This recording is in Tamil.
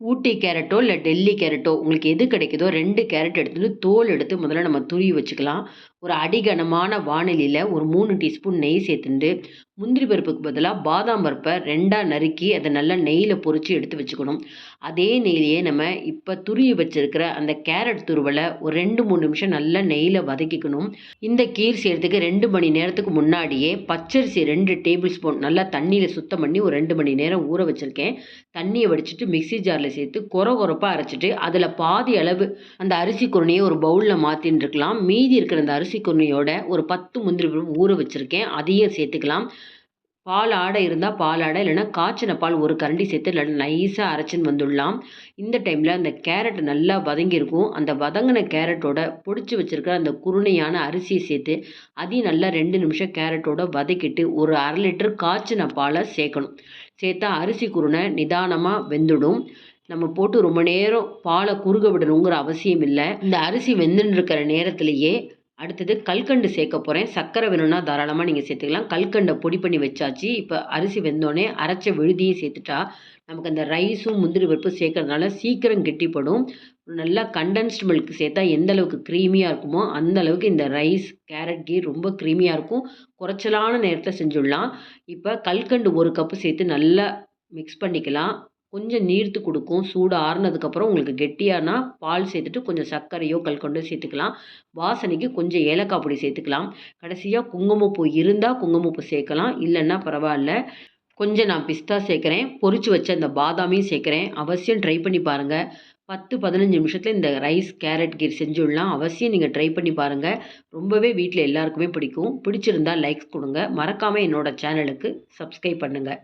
ஊட்டி கேரட்டோ இல்லை டெல்லி கேரட்டோ உங்களுக்கு எது கிடைக்குதோ ரெண்டு கேரட் எடுத்துகிட்டு தோல் எடுத்து முதல்ல நம்ம துருவி வச்சுக்கலாம். ஒரு அடிகனமான வானிலையில் ஒரு மூணு டீஸ்பூன் நெய் சேர்த்துட்டு முந்திரி பருப்புக்கு பதிலாக பாதாம் பருப்பை ரெண்டாக நறுக்கி அதை நல்லா நெய்யில் பொறிச்சு எடுத்து வச்சுக்கணும். அதே நெய்லையே நம்ம இப்போ துருவி வச்சுருக்கிற அந்த கேரட் துருவலை ஒரு ரெண்டு மூணு நிமிஷம் நல்லா நெய்யில் வதக்கிக்கணும். இந்த கீர் செய்கிறதுக்கு ரெண்டு மணி நேரத்துக்கு முன்னாடியே பச்சரிசி ரெண்டு டேபிள் ஸ்பூன் நல்லா தண்ணியில் சுத்தம் பண்ணி ஒரு ரெண்டு மணி நேரம் ஊற வச்சுருக்கேன். தண்ணியை வடிச்சிட்டு மிக்சி ஜாரில் சேர்த்து குறை குறப்பாக அரைச்சிட்டு அதில் பாதி அளவு அந்த அரிசி குருணையை ஒரு பவுலில் மாற்றின்னு இருக்கலாம் மீதி இருக்கிற அந்த அரிசி அரிசி குருணையோட ஒரு பத்து முந்திரி பருப்பு ஊற வச்சுருக்கேன். அதையும் சேர்த்துக்கலாம். பால் ஆடை இருந்தால் பால் ஆடை இல்லைன்னா காய்ச்சின பால் ஒரு கரண்டி சேர்த்து இல்லை நைஸாக அரைச்சின்னு வந்துடலாம். இந்த டைமில் அந்த கேரட் நல்லா வதங்கியிருக்கும் அந்த வதங்கின கேரட்டோட பொடிச்சு வச்சுருக்கிற அந்த குருணையான அரிசியை சேர்த்து அதையும் நல்லா ரெண்டு நிமிஷம் கேரட்டோட வதக்கிட்டு ஒரு அரை லிட்டர் காய்ச்சின பாலை சேர்க்கணும். சேர்த்தா அரிசி குருணை நிதானமாக வெந்துடும். நம்ம போட்டு ரொம்ப நேரம் பாலை குறுக விடணுங்கிற அவசியம் இல்லை. இந்த அரிசி வெந்துன்னு இருக்கிற நேரத்திலேயே அடுத்தது கல்கண்டு சேர்க்க போகிறேன் சர்க்கரை வேணும்னா தாராளமாக நீங்கள் சேர்த்துக்கலாம். கல்கண்டை பொடி பண்ணி வச்சாச்சு. இப்போ அரிசி வெந்தோடனே அரைச்ச விழுதியும் சேர்த்துட்டா நமக்கு அந்த ரைஸும் முந்திரி பருப்பு சேர்க்கறதுனால சீக்கிரம் கெட்டிப்படும். நல்லா கண்டென்ஸ்டு மில்க் சேர்த்தா எந்த அளவுக்கு க்ரீமியாக இருக்குமோ அந்த அளவுக்கு இந்த ரைஸ் கேரட் கீ ரொம்ப க்ரீமியாக இருக்கும். குறைச்சலான நேரத்தில் செஞ்சுடலாம். இப்போ கல்கண்டு ஒரு கப்பு சேர்த்து நல்லா மிக்ஸ் பண்ணிக்கலாம். கொஞ்சம் நீர்த்து கொடுக்கும் சூடு ஆறுனதுக்கப்புறம் உங்களுக்கு கெட்டியானா பால் சேர்த்துட்டு கொஞ்சம் சர்க்கரையோ கல்கண்டோ சேர்த்துக்கலாம். வாசனைக்கு கொஞ்சம் ஏலக்காய் பொடி சேர்த்துக்கலாம். கடைசியாக குங்குமப்பூ இருந்தால் குங்குமப்பூ சேர்க்கலாம். இல்லைன்னா பரவாயில்ல. கொஞ்சம் நான் பிஸ்தா சேர்க்குறேன். பொறிச்சு வச்ச அந்த பாதாமையும் சேர்க்குறேன். அவசியம் ட்ரை பண்ணி பாருங்கள் பத்து பதினஞ்சு நிமிஷத்தில் இந்த ரைஸ் கேரட் கீர் செஞ்சுடலாம். அவசியம் நீங்கள் ட்ரை பண்ணி பாருங்கள் ரொம்பவே வீட்டில் எல்லாருக்குமே பிடிக்கும். பிடிச்சிருந்தால் லைக்ஸ் கொடுங்க. மறக்காமல் என்னோடய சேனலுக்கு சப்ஸ்கிரைப் பண்ணுங்கள்